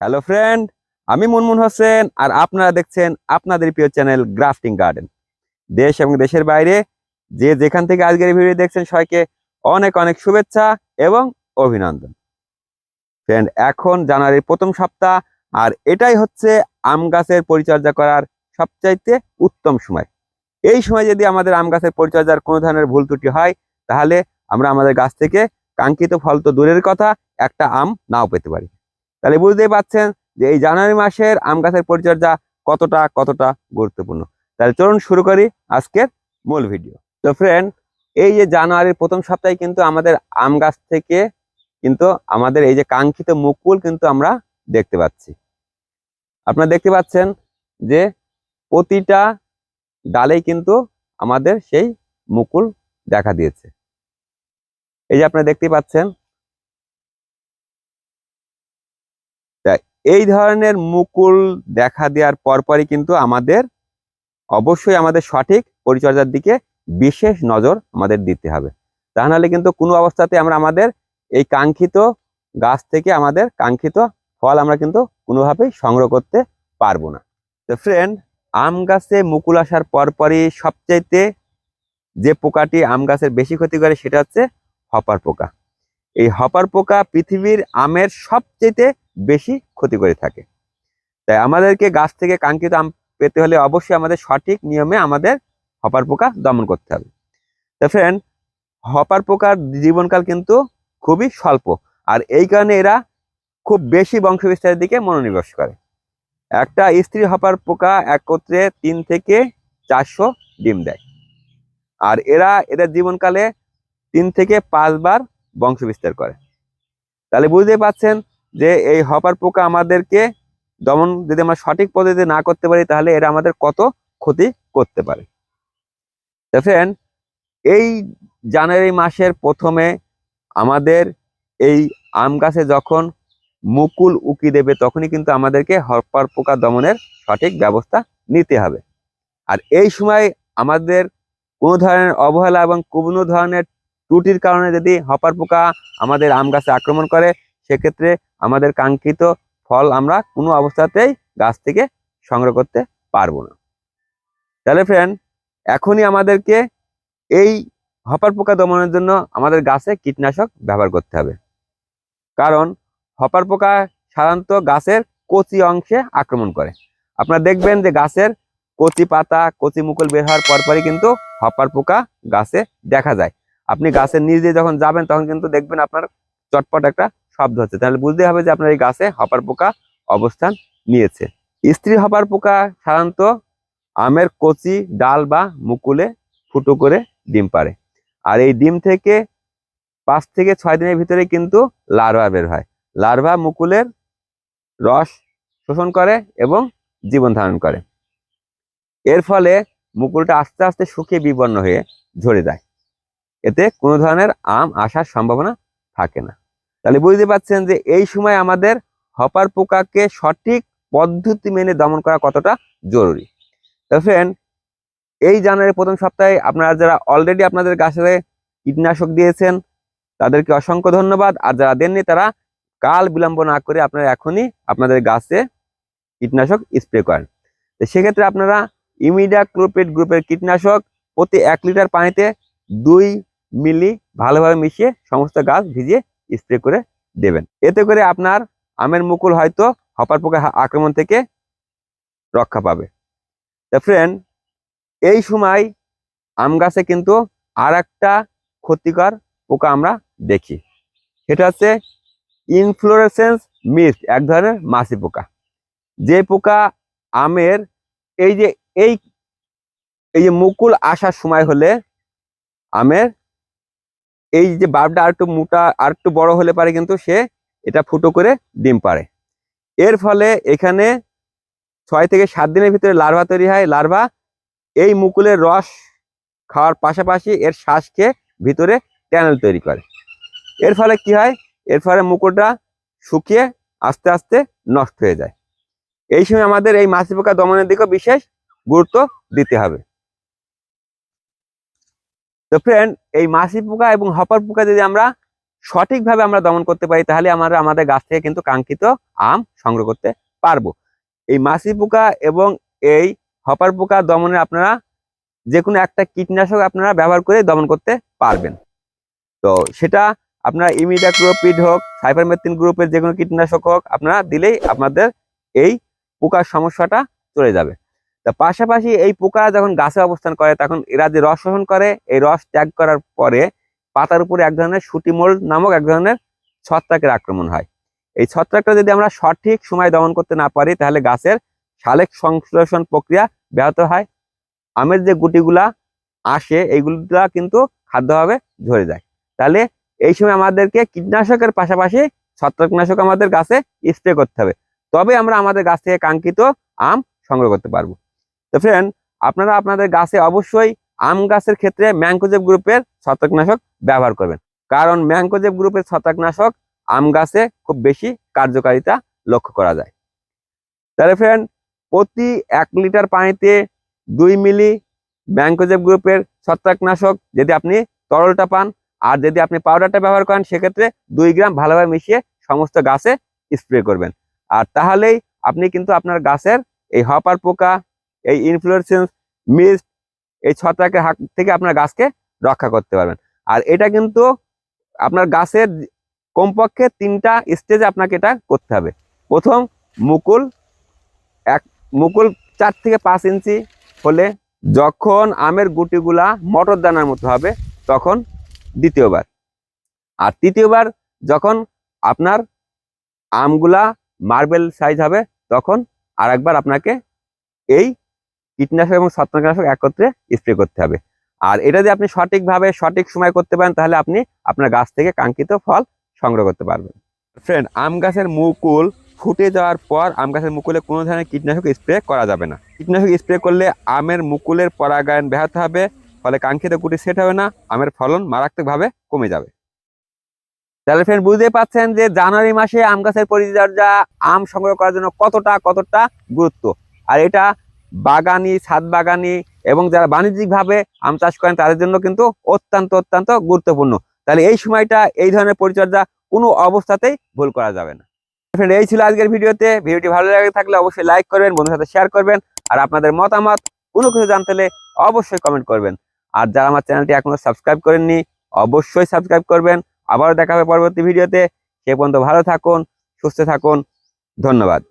Hello friend আমি মুনমুন হোসেন আর আপনারা দেখছেন আপনাদের প্রিয় চ্যানেল গ্রাফটিং গার্ডেন দেশ এবং দেশের বাইরে যে যেখান থেকে আজকের ভিডিও দেখছেন, সবাইকে অনেক অনেক শুভেচ্ছা এবং অভিনন্দন। ফ্রেন্ড এখন জানুয়ারির প্রথম সপ্তাহ আর এটাই হচ্ছে আম গাছের পরিচর্যা করার সবচাইতে উত্তম সময়। এই সময় যদি আমাদের আম গাছের পরিচর্যার কোনো ধরনের ভুল ত্রুটি হয়, তাহলে আমরা আমাদের গাছ থেকে কাঙ্ক্ষিত ফল তো দূরের কথা, একটা আম নাও পেতে পারি। তাহলে বুঝতেই পাচ্ছেন যে এই জানুয়ারি মাসের আম গাছের পরিচর্যা কতটা কতটা গুরুত্বপূর্ণ। তাহলে চলুন শুরু করি আজকের মূল ভিডিও। তো ফ্রেন্ড এই যে জানুয়ারির প্রথম সপ্তাহে কিন্তু আমাদের আম গাছ থেকে কিন্তু আমাদের এই যে কাঙ্ক্ষিত মুকুল কিন্তু আমরা দেখতে পাচ্ছি। আপনারা দেখতে পাচ্ছেন যে প্রতিটা ডালেই কিন্তু আমাদের সেই মুকুল দেখা দিয়েছে। এই যে আপনারা দেখতে পাচ্ছেন এই ধরনের মুকুল দেখা দেওয়ার পরপরই কিন্তু আমাদের অবশ্যই আমাদের সঠিক পরিচর্যার দিকে বিশেষ নজর আমাদের দিতে হবে। তা নাহলে কিন্তু কোনো অবস্থাতে আমরা আমাদের এই কাঙ্ক্ষিত গাছ থেকে আমাদের কাঙ্ক্ষিত ফল আমরা কিন্তু কোনোভাবেই সংগ্রহ করতে পারব না। তো ফ্রেন্ড আম গাছে মুকুল আসার পরপরই সবচাইতে যে পোকাটি আম গাছের বেশি ক্ষতি করে সেটা হচ্ছে হপার পোকা। এই হপার পোকা পৃথিবীর আমের সবচেয়ে বেশি ক্ষতি করে থাকে। তাই আমাদেরকে গাছ থেকে কাঙ্ক্ষিত আম পেতে হলে অবশ্যই আমাদের সঠিক নিয়মে আমাদের হপার পোকা দমন করতে হবে। তো ফ্রেন্ড হপার পোকার জীবনকাল কিন্তু খুবই স্বল্প আর এই কারণে এরা খুব বেশি বংশবিস্তারের দিকে মনোনিবেশ করে। একটা স্ত্রী হপার পোকা একত্রে তিন থেকে চারশো ডিম দেয়। আর এরা এদের জীবনকালে তিন থেকে পাঁচবার বংশবিস্তার করে। তাহলে বুঝতে পাচ্ছেন যে এই হপার পোকা আমাদেরকে দমন যদি আমরা সঠিক পদ্ধতিতে না করতে পারি, তাহলে এরা আমাদের কত ক্ষতি করতে পারে। দেখেন এই জানুয়ারি মাসের প্রথমে আমাদের এই আম গাছে যখন মুকুল উকি দেবে, তখনই কিন্তু আমাদেরকে হপার পোকা দমনের সঠিক ব্যবস্থা নিতে হবে। আর এই সময় আমাদের কোনো ধরনের অবহেলা এবং কোনো ধরনের ত্রুটির কারণে যদি হপার পোকা আমাদের আম গাছে আক্রমণ করে, সেক্ষেত্রে আমাদের কাঙ্ক্ষিত ফল আমরা কোনো অবস্থাতেই গাছ থেকে সংগ্রহ করতে পারব না। তাহলে ফ্রেন্ড এখনই আমাদেরকে এই হপার পোকা দমনের জন্য আমাদের গাছে কীটনাশক ব্যবহার করতে হবে। কারণ হপার পোকা সাধারণত গাছের কচি অংশে আক্রমণ করে। আপনারা দেখবেন যে গাছের কচি পাতা, কচি মুকুল বের হওয়ার পরপরই কিন্তু হপার পোকা গাছে দেখা যায়। আপনি গাছের নিচ যখন যাবেন তখন কিন্তু দেখবেন আপনার চটপট একটা শব্দ হচ্ছে। তাহলে বুঝতে হবে যে আপনার এই গাছে হপার পোকা অবস্থান নিয়েছে। স্ত্রী হপার পোকা সাধারণত আমের কচি, ডাল বা মুকুলে ফুটো করে ডিম পারে আর এই ডিম থেকে পাঁচ থেকে ছয় দিনের ভিতরে কিন্তু লার্ভা বের হয়। লার্ভা মুকুলের রস শোষণ করে এবং জীবন ধারণ করে। এর ফলে মুকুলটা আস্তে আস্তে শুকিয়ে বিবর্ণ হয়ে ঝরে যায়। এতে কোনো ধরনের আম আসার সম্ভাবনা থাকে না। তাহলে বুঝতে পারছেন যে এই সময় আমাদের হপার পোকাকে সঠিক পদ্ধতি মেনে দমন করা কতটা জরুরি। তো ফ্রেন্ড এই জানুয়ারি প্রথম সপ্তাহে আপনারা যারা অলরেডি আপনাদের গাছে কীটনাশক দিয়েছেন, তাদেরকে অসংখ্য ধন্যবাদ। আর যারা দেননি, তারা কাল বিলম্ব না করে আপনারা এখনই আপনাদের গাছে কীটনাশক স্প্রে করেন। তো সেক্ষেত্রে আপনারা ইমিডিয়া ক্লোপেট গ্রুপের কীটনাশক প্রতি এক লিটার পানিতে দুই মিলি ভালোভাবে মিশিয়ে সমস্ত গাছ ভিজিয়ে স্প্রে করে দেবেন। এতে করে আপনার আমের মুকুল হয়তো হপার পোকা আক্রমণ থেকে রক্ষা পাবে। তা ফ্রেন্ড এই সময় আম গাছে কিন্তু আর একটা ক্ষতিকর পোকা আমরা দেখি। সেটা হচ্ছে ইনফ্লোরেসেন্স মিস্ট এক ধরনের মাছি পোকা। যে পোকা আমের এই যে এই এই যে মুকুল আসার সময় হলে আমের এই যে বাল্বটা আর একটু মোটা আর একটু বড় হলে পারে কিন্তু সে এটা ফুটো করে ডিম পারে এর ফলে এখানে ছয় থেকে সাত দিনের ভিতরে লার্ভা তৈরি হয়। লার্ভা এই মুকুলের রস খাওয়ার পাশাপাশি এর শ্বাস খেয়ে ভিতরে ট্যানেল তৈরি করে। এর ফলে কি হয়? এর ফলে মুকুলটা শুকিয়ে আস্তে আস্তে নষ্ট হয়ে যায়। এই সময় আমাদের এই মাছি পোকা দমনের দিকেও বিশেষ গুরুত্ব দিতে হবে। তো ফ্রেন্ড এই মাছি পোকা এবং হপার পোকা যদি আমরা সঠিকভাবে আমরা দমন করতে পারি, তাহলে আমরা আমাদের গাছ থেকে কিন্তু কাঙ্ক্ষিত আম সংগ্রহ করতে পারব। এই মাছি পোকা এবং এই হপার পোকা দমনে আপনারা যে কোনো একটা কীটনাশক আপনারা ব্যবহার করে দমন করতে পারবেন। তো সেটা আপনার ইমিডাক্লোপিড হোক সাইপারমেথিন গ্রুপের যে কোনো কীটনাশক হোক, আপনারা দিলেই আপনাদের এই পোকার সমস্যাটা চলে যাবে। তা পাশাপাশি এই পোকা যখন গাছে অবস্থান করে, তখন এরা যে রস শোষণ করে, এই রস ত্যাগ করার পরে পাতার উপরে এক ধরনের সুটিমোল নামক এক ধরনের ছত্রাকের আক্রমণ হয়। এই ছত্রাকটা যদি আমরা সঠিক সময় দমন করতে না পারি, তাহলে গাছের সালেক সংশ্লেষণ প্রক্রিয়া ব্যাহত হয়। আমের যে গুটিগুলা আসে, এইগুলা কিন্তু খাদ্যভাবে ঝরে যায়। তাহলে এই সময় আমাদেরকে কীটনাশকের পাশাপাশি ছত্রাকনাশক আমাদের গাছে স্প্রে করতে হবে। তবে আমরা আমাদের গাছ থেকে কাঙ্ক্ষিত আম সংগ্রহ করতে পারব। তো ফ্রেন্ড আপনারা আপনাদের গাছে অবশ্যই আম গাছের ক্ষেত্রে ম্যাংকোজেব গ্রুপের ছত্রাকনাশক ব্যবহার করবেন। কারণ ম্যাংকোজেব গ্রুপের ছত্রাকনাশক আম গাছে খুব বেশি কার্যকারিতা লক্ষ্য করা যায়। তাহলে ফ্রেন্ড প্রতি এক লিটার পানিতে দুই মিলি ম্যাংকোজেব গ্রুপের ছত্রাকনাশক যদি আপনি তরলটা পান, আর যদি আপনি পাউডারটা ব্যবহার করেন, সেক্ষেত্রে দুই গ্রাম ভালোভাবে মিশিয়ে সমস্ত গাছে স্প্রে করবেন। আর তাহলেই আপনি কিন্তু আপনার গাছের এই হপার পোকা এই ইনফ্লুয়েন্সেন্স মিস্ট এই ছত্রাকের হাত থেকে আপনার গাছকে রক্ষা করতে পারবেন। আর এটা কিন্তু আপনার গাছের কমপক্ষে তিনটা স্টেজে আপনাকে এটা করতে হবে। প্রথম, মুকুল, এক, মুকুল চার থেকে পাঁচ ইঞ্চি হলে যখন আমের গুটিগুলা মটর দানার মতো হবে, তখন দ্বিতীয়বার। আর তৃতীয়বার যখন আপনার আমগুলা মার্বেল সাইজ হবে, তখন আর আপনাকে এই কীটনাশক এবং ছত্রাকনাশক একত্রে স্প্রে করতে হবে। আর এটা যদি আপনি সঠিকভাবে সঠিক সময় করতে পারেন, তাহলে আপনি আপনার গাছ থেকে কাঙ্ক্ষিত ফল সংগ্রহ করতে পারবেন। ফ্রেন্ড আম গাছের মুকুল ফুটে যাওয়ার পর আম গাছের মুকুলে কোনো ধরনের কীটনাশক স্প্রে করা যাবে না। কীটনাশক স্প্রে করলে আমের মুকুলের পরাগায়ন ব্যাহত হবে, ফলে কাঙ্ক্ষিত গুটি সেট হবে না, আমের ফলন মারাত্মকভাবে কমে যাবে। তাহলে ফ্রেন্ড বুঝতে পাচ্ছেন যে জানুয়ারি মাসে আম গাছের পরিচর্যা, আম সংগ্রহ করার জন্য কতটা কতটা গুরুত্ব। আর এটা বাগানি, ছাদ বাগানি এবং যারা বাণিজ্যিকভাবে আম চাষ করেন, তাদের জন্য কিন্তু অত্যন্ত অত্যন্ত গুরুত্বপূর্ণ। তাহলে এই সময়টা, এই ধরনের পরিচর্যা কোনো অবস্থাতেই ভুল করা যাবে না। ফ্রেন্ড এই ছিল আজকের ভিডিওতে। ভিডিওটি ভালো লাগে থাকলে অবশ্যই লাইক করবেন বন্ধুর সাথে শেয়ার করবেন, আর আপনাদের মতামত, কোনো কিছু জানতে হলে অবশ্যই কমেন্ট করবেন। আর যারা আমার চ্যানেলটি এখনও সাবস্ক্রাইব করেননি, অবশ্যই সাবস্ক্রাইব করবেন। আবারও দেখা হবে পরবর্তী ভিডিওতে। সে পর্যন্ত ভালো থাকুন, সুস্থ থাকুন। ধন্যবাদ।